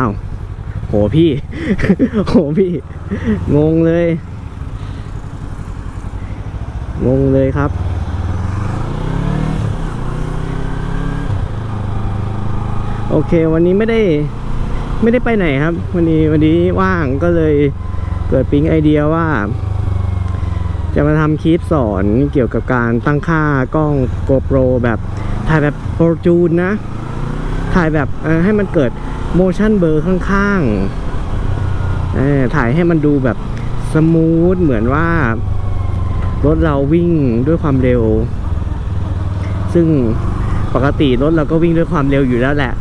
อ้าว โหพี่ โหพี่ งงเลย งงเลยครับ โอเค วันนี้ไม่ได้ ไม่ได้ไปไหนครับ วันนี้วันนี้ว่างก็เลยเกิดปิ๊งไอเดียว่า จะมาทำคลิปสอนเกี่ยวกับการตั้งค่ากล้อง GoPro แบบถ่ายแบบโปรจูนนะ ถ่ายแบบให้มันเกิด motion blur ข้างๆถ่ายให้มันดูแบบสมูทเหมือนว่ารถเราวิ่งด้วยความเร็ว ซึ่งปกติรถเราก็วิ่งด้วยความเร็วอยู่แล้วแหละ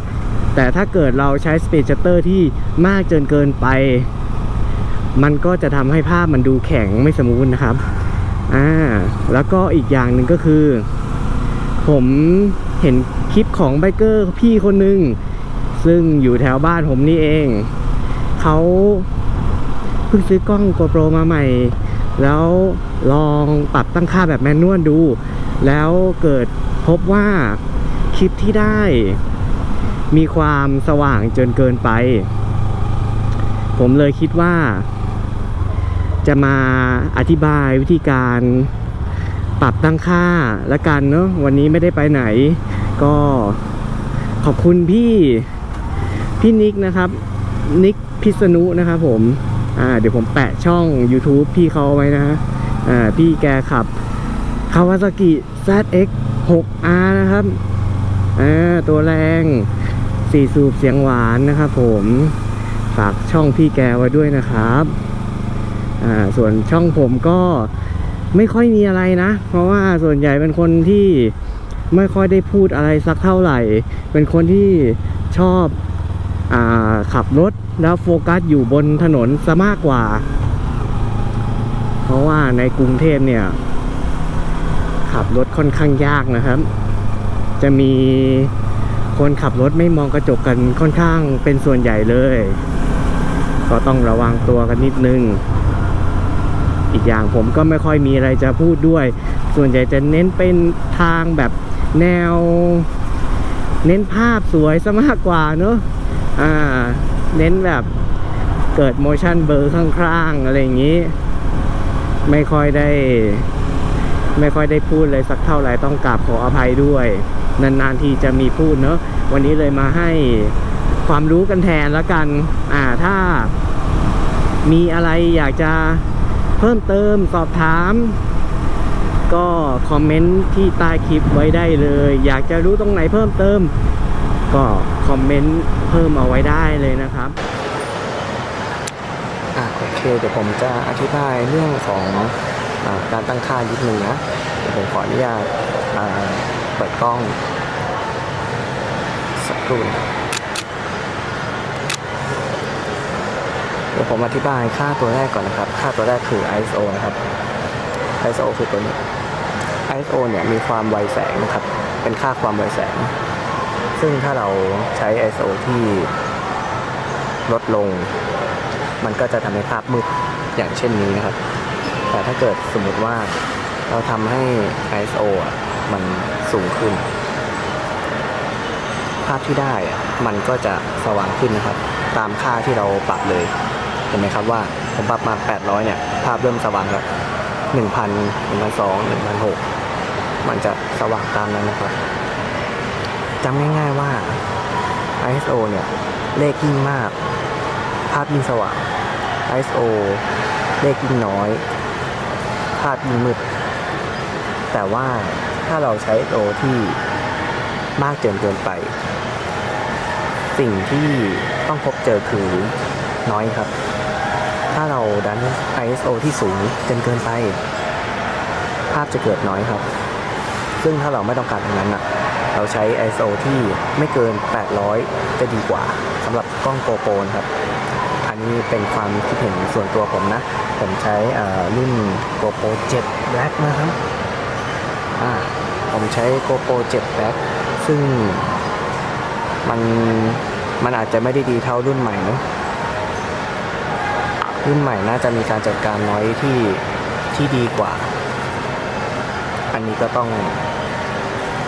แต่ถ้าเกิดเราใช้ Speed Shutter ที่มากจนเกินไป มันก็จะทำให้ภาพมันดูแข็งไม่สมูทนะครับ อ่า แล้วก็อีกอย่างหนึ่งก็คือ ผมเห็นคลิปของไบเกอร์พี่คนหนึ่ง ซึ่งอยู่แถวบ้านผมนี่เอง เขาเพิ่งซื้อกล้อง GoPro มาใหม่ แล้วลองปรับตั้งค่าแบบแมนนวลดู แล้วเกิดพบว่าคลิปที่ได้ มีความสว่างจนเกินไป ผมเลยคิดว่า จะมาอธิบายวิธีการปรับตั้งค่าละกันเนาะวันนี้ไม่ได้ไปไหน ก็ขอบคุณพี่ พี่นิกนะครับนิกพิษณุนะครับผมอ่าเดี๋ยวผมแปะช่อง YouTube พี่เขาไว้นะฮะอ่าพี่แกขับ Kawasaki ZX 6R นะครับอ่าตัวแรงสี่สูบเสียงหวานนะครับผมฝากช่องพี่แกไว้ด้วยนะครับอ่าส่วนช่องผมก็ไม่ค่อยมีอะไรนะ เพราะว่าส่วนใหญ่เป็นคนที่ไม่ค่อยได้พูดอะไรสักเท่าไหร่ เป็นคนที่ชอบ ขับรถแล้วโฟกัสอยู่บนถนนซะมากกว่า เพราะว่าในกรุงเทพเนี่ย ขับรถค่อนข้างยากนะครับ จะมีคนขับรถไม่มองกระจกกันค่อนข้างเป็นส่วนใหญ่เลย ก็ต้องระวังตัวกันนิดนึง อีกอย่างผมก็ไม่ค่อยมีอะไรจะพูดด้วย ส่วนใหญ่จะเน้นเป็นทางแบบแนว เน้นภาพสวยซะมากกว่าเนอะ อ่า เน้นแบบเกิด motion blur ข้างๆ อะไรอย่างนี้ ไม่ค่อยได้ ไม่ค่อยได้พูดเลยสักเท่าไหร่ต้องกราบขออภัยด้วย นานๆทีจะมีพูดเนอะวันนี้เลยมาให้ความรู้กันแทนแล้วกัน อ่าถ้ามีอะไรอยากจะเพิ่มเติมสอบถาม ก็คอมเมนต์ที่ใต้คลิปไว้ได้เลย อยากจะรู้ตรงไหนเพิ่มเติม ก็คอมเมนต์เพิ่มเอาไว้ได้เลยนะครับอะโอเคเดี๋ยวผมจะอธิบายเรื่องของอการตั้งค่านิดนึงนะเดี๋ยวผมขออนุญาตเปิดกล้องสักครู่นะเดี๋ยวผมอธิบายค่าตัวแรกก่อนนะครับ ค่าตัวแรกคือ ISO นะครับ ISO คือตัวนี้ ISO เนี่ยมีความไวแสงนะครับ เป็นค่าความไวแสง ซึ่งถ้าเราใช้ ISO ที่ลดลง มันก็จะทำให้ภาพมืดอย่างเช่นนี้นะครับ แต่ถ้าเกิดสมมติว่าเราทำให้ ISO อะมันสูงขึ้น ภาพที่ได้อะมันก็จะสว่างขึ้นนะครับ ตามค่าที่เราปรับเลยเห็นไหมครับว่าผมปรับมา 800 เนี่ย ภาพเริ่มสว่างแล้ว 1,000 1,200 1,600 มันจะสว่างตามนั้นนะครับ จำง่ายๆว่า ISO เนี่ย เลขยิ่งมาก ภาพยิ่งสว่าง ISO เลขยิ่งน้อย ภาพยิ่งมืด แต่ว่าถ้าเราใช้ ISO ที่มากจนเกินไป สิ่งที่ต้องพบเจอคือน้อยครับ ถ้าเราดัน ISO ที่สูงจนเกินไป ภาพจะเกิดน้อยครับ ซึ่งถ้าเราไม่ต้องการตรงนั้นอะ เราใช้ ISO ที่ไม่เกิน 800 จะดีกว่าสำหรับกล้องโกโปรนครับ อันนี้เป็นความคิดเห็นส่วนตัวผมนะ ผมใช้รุ่น GoPro 7 Black นะครับผมใช้ GoPro 7 Black ซึ่งมันมันอาจจะไม่ได้ดีเท่ารุ่นใหม่เนะรุ่นใหม่น่าจะมีการจัดการน้อยที่ที่ดีกว่า อันนี้ก็ต้อง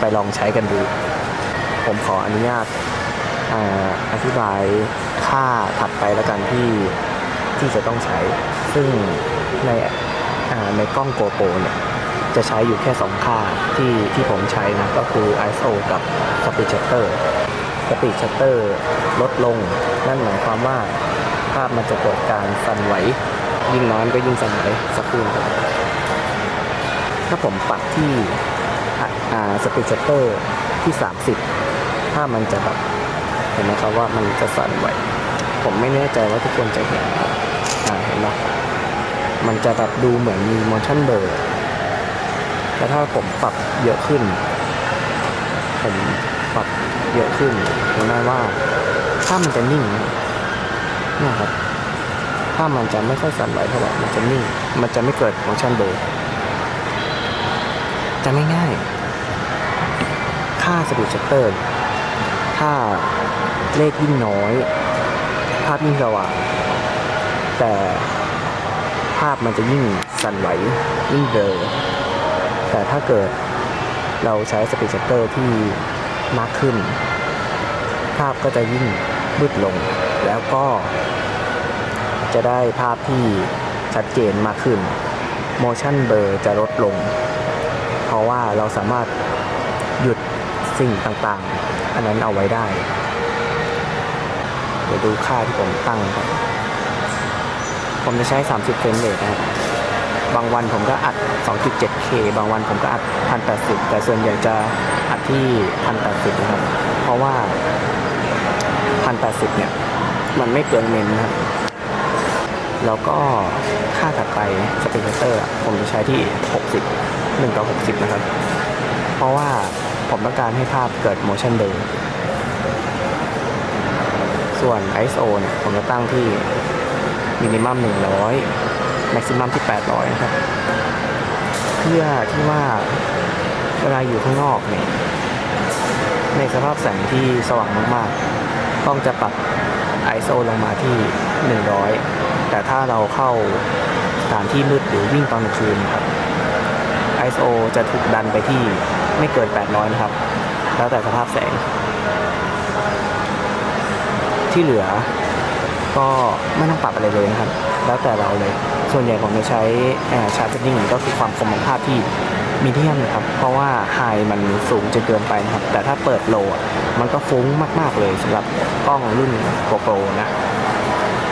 ไปลองใช้กันดู ผมขออนุญาตอาอธิบายค่าถัดไปแล้วกันที่ที่จะต้องใช้ ซึ่งในในกล้องโกโปรเนี่ยจะใช้อยู่แค่ 2 ค่าที่ที่ผมใช้นะ ก็คือ ISO กับ Speed Shutter Speed Shutter ลดลง นั่นหมายความว่าภาพมันจะเกิดการสั่นไหว ยิ่งน้อยก็ยิ่งสั่นไหวสักครู่นะครับถ้าผมปัดที่ รับที่อ่าอ่า Speed Shutter ที่ 30ภามันจะแบบเห็นไหมครับว่ามันจะสั่นไหว ผมไม่แน่ใจว่าทุกคนจะเห็นอ่าเห็นไหมมันจะแบบดูเหมือนมี motion blur แต่ถ้าผมปรับเยอะขึ้น ผมปรับเยอะขึ้นเห็นไหมว่าถ้ามันจะนิ่งเนี่ยครับ ถ้ามันจะไม่ค่อยสั่นไหวเท่าไหร่ มันจะนิ่ง มันจะไม่เกิด motion blur จะง่ายๆ ค่า speed shutter ถ้าเลขยิ่งน้อย ภาพยิ่งสว่างแต่ภาพมันจะยิ่งสั่นไหวยิ่งเบลอแต่ถ้าเกิดเราใช้สปีดชัตเตอร์ที่มากขึ้น ภาพก็จะยิ่งมืดลง แล้วก็จะได้ภาพที่ชัดเจนมากขึ้น motion blur จะลดลง เพราะว่าเราสามารถหยุดสิ่งต่างๆ อันนั้นเอาไว้ได้ เดี๋ยวดูค่าที่ผมตั้งครับ ผมจะใช้ 30 เฟรมเรทนะครับ บางวันผมก็อัด 2.7K บางวันผมก็อัด 1080 แต่ส่วนใหญ่จะอัดที่ 1080 นะครับ เพราะว่า 1080 เนี่ย มันไม่เปลืองเมนนะครับ แล้วก็ค่าถัดไปสเปกเตอร์ ผมจะใช้ที่ 60 1ต่อ60 นะครับ เพราะว่าผมต้องการให้ภาพเกิด motion blur ส่วน ISO เนี่ยผมจะตั้งที่มินิมัม100แม็กซิมัมที่ 800 นะครับ เพื่อที่ว่าเวลาอยู่ข้างนอกเนี่ย ในสภาพแสงที่สว่างมากๆ ต้องจะปรับ ISO ลงมาที่ 100 แต่ถ้าเราเข้าสถานที่มืดหรือวิ่งตอนกลางคืนครับ ISO จะถูกดันไปที่ไม่เกิน 800 นะครับ แล้วแต่สภาพแสง ที่เหลือก็ไม่ต้องปรับอะไรเลยนะครับ แล้วแต่เราเลย ส่วนใหญ่ผมจะใช้ชาร์จนิ่งก็คือความคมของภาพที่มีเดียมนะครับ เพราะว่าไฮมันสูงจนเกินไปนะครับ แต่ถ้าเปิดโลอะมันก็ฟุ้งมากๆเลยสำหรับกล้องรุ่น GoPro นะ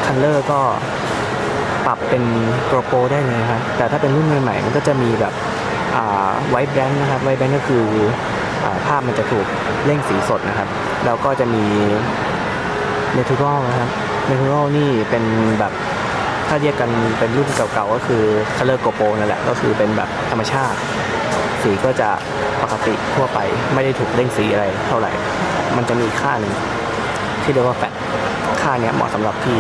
คันเลอร์ก็ปรับเป็น GoPro ได้เลยนะครับแต่ถ้าเป็นรุ่นใหม่ๆมันก็จะมีแบบ ไวท์แบนด์นะครับไวท์แบนด์ก็คืออภาพมันจะถูกเร่งสีสดนะครับ แล้วก็จะมีเนทูรัลนะครับเนทูรัลนี่เป็นแบบถ้าเรียกกันเป็นรุ่นเก่าๆก็คือ Color GoPro นั่นแหละก็คือเป็นแบบธรรมชาติ สีก็จะปกติทั่วไปไม่ได้ถูกเร่งสีอะไรเท่าไหร่ มันจะมีค่าหนึ่งที่เรียกว่าแฟลชค่าเนี้ยเหมาะสำหรับที่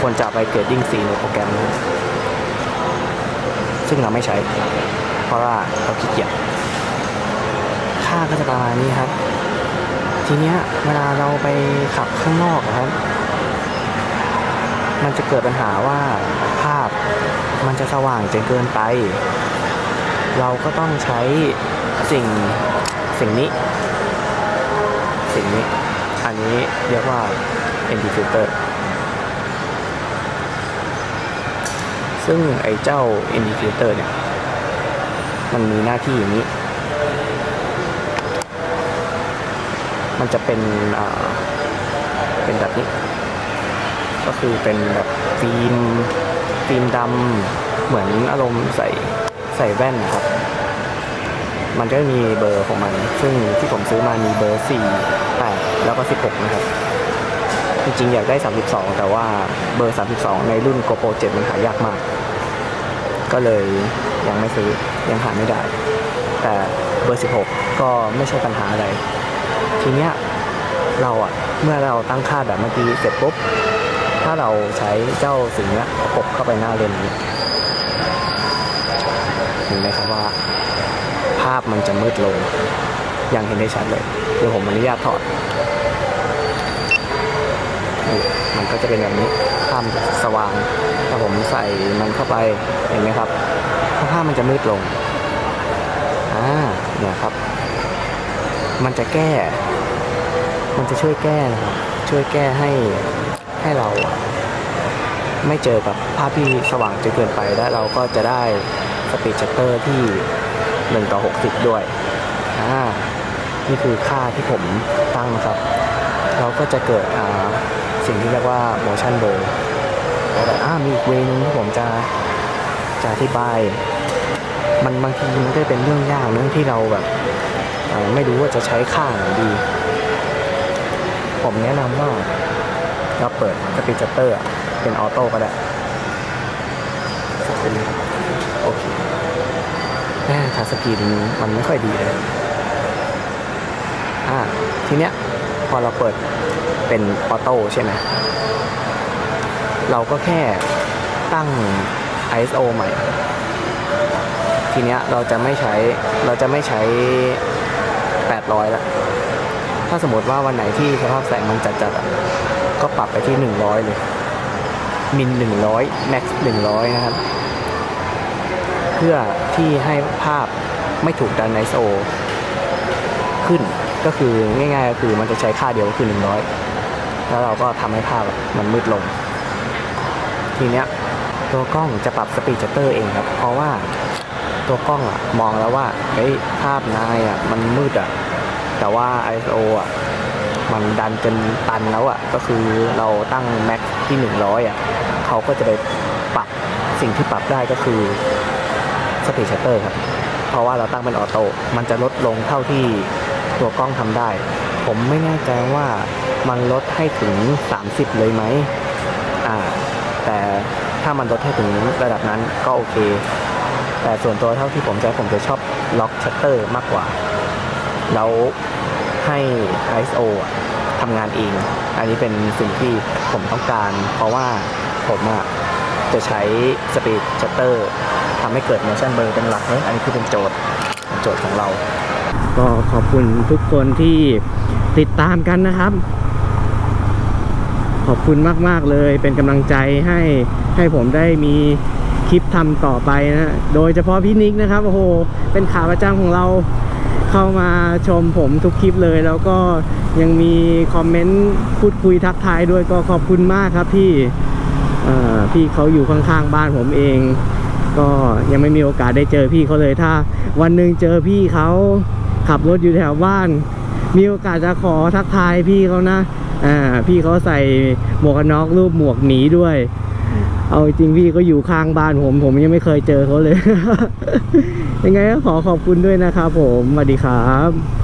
ควรจะไปเกรดดิ้งสีในโปรแกรมนี้ซึ่งเราไม่ใช้ เพราะว่าเราขี้เกียจค่าก็จะประมาณนี้ครับ ทีเนี้ยเวลาเราไปขับข้างนอกครับ มันจะเกิดปัญหาว่าภาพมันจะสว่างจนเกินไป เราก็ต้องใช้สิ่งสิ่งนี้ สิ่งนี้ อันนี้เรียกว่า ND filter ซึ่งไอ้เจ้า ND filter เนี่ย มันมีหน้าที่อย่างนี้ มันจะเป็นอ่าเป็นแบบนี้ ก็คือเป็นแบบฟิล์มฟิล์มดำเหมือนอารมณ์ใส่ใส่แว่นนะครับ มันก็มีเบอร์ของมัน ซึ่งที่ผมซื้อมามีเบอร์ 4 8 แล้วก็ 16 นะครับ จริงๆ อยากได้ 32 แต่ว่าเบอร์ 32 ในรุ่น GoPro 7 มันหายากมาก ก็เลย ยังไม่ซื้อยังหาไม่ได้ แต่เบอร์ 16 ก็ไม่ใช่ปัญหาอะไร ทีเนี้ยเราอะเมื่อเราตั้งค่าแบบเมื่อกี้เสร็จปุ๊บ ถ้าเราใช้เจ้าสิ่งนี้ประกบเข้าไปหน้าเลนส์นี้เห็นไหมครับว่า ภาพมันจะมืดลง อย่างเห็นได้ชัดเลย เดี๋ยวผมอนุญาตถอด มันก็จะเป็นแบบนี้ภาพสว่างถ้าผมใส่มันเข้าไปเห็นไหมครับภาพมันจะมืดลงอ่าเนี่ยครับ มันจะแก้ มันจะช่วยแก้นะครับช่วยแก้ให้ให้เราอะไม่เจอกับภาพที่สว่างจนเกินไปและเราก็จะได้สปีดชัตเตอร์ที่ 1 ต่อ 60 ด้วยอ่านี่คือค่าที่ผมตั้งนะครับ เราก็จะเกิดอ่า สิ่งที่เรียกว่า motion blur แล้วก็อ่ามีอีกเวนึงที่ผมจะจะอธิบาย มันบางทีมันก็เป็นเรื่องยากเรื่องที่เราแบบไม่รู้ว่าจะใช้ค่าไหนดี ผมแนะนำว่าเราเปิดสปีดชัตเตอร์เป็นออโต้ก็ได้เป็นโอเคแม่ทางสปีดมันไม่ค่อยดีเลย อ่า ทีเนี้ยพอเราเปิด เป็นออโต้ใช่ไหมเราก็แค่ตั้ง ISO ใหม่ ทีเนี้ยเราจะไม่ใช้เราจะไม่ใช้ 800ละถ้าสมมติว่าวันไหนที่สภาพแสงมันจัดๆอะก็ปรับไปที่ 100 เลย มิน 100แม็กซ์100 นะครับ เพื่อที่ให้ภาพไม่ถูกดัน ISO ขึ้นก็คือง่ายๆก็คือมันจะใช้ค่าเดียวก็คือ 100 แล้วเราก็ทำให้ภาพมันมืดลง ทีเนี้ยตัวกล้องจะปรับสปีดชัตเตอร์เองครับ เพราะว่าตัวกล้องอะมองแล้วว่าเฮ้ยภาพนายอะมันมืดอะแต่ว่า ISO อะมันดันจนตันแล้วอะก็คือเราตั้งแม็กที่ 100อะเขาก็จะไปปรับสิ่งที่ปรับได้ก็คือสปีดชัตเตอร์ครับ เพราะว่าเราตั้งเป็นออโต้มันจะลดลงเท่าที่ตัวกล้องทำได้ ผมไม่แน่ใจว่ามันลดให้ถึง 30 เลยไหมอ่า แต่ถ้ามันลดให้ถึงระดับนั้นก็โอเค แต่ส่วนตัวเท่าที่ผมใช้ผมจะชอบล็อกชัตเตอร์มากกว่า แล้วให้ ISO อทำงานเอง อันนี้เป็นสิ่งที่ผมต้องการ เพราะว่าผมอะจะใช้สปีดชัตเตอร์ทำให้เกิด motion blur เป็นหลักเนอะอันนี้คือเป็นโจทย์เป็นโจทย์ของเรา ก็ขอบคุณทุกคนที่ติดตามกันนะครับ ขอบคุณมาก ๆ เลยเป็นกำลังใจให้ให้ผมได้มีคลิปทำต่อไปนะ โดยเฉพาะพี่นิกนะครับ โอ้โห เป็นขาประจำของเราเข้ามาชมผมทุกคลิปเลย แล้วก็ยังมีคอมเมนต์พูดคุยทักทายด้วยก็ขอบคุณมากครับพี่พี่เขาอยู่ข้างๆบ้านผมเอง ก็ยังไม่มีโอกาสได้เจอพี่เขาเลยถ้า วันหนึ่งเจอพี่เขา ขับรถอยู่แถวบ้าน มีโอกาสจะขอทักทายพี่เขานะอ่าพี่เขาใส่หมวกกันน็อกรูปหมวกหมีด้วย เอาจริงพี่ก็อยู่ข้างบ้านผม ผมยังไม่เคยเจอเขาเลย ยังไงก็ขอขอบคุณด้วยนะครับผมสวัสดีครับ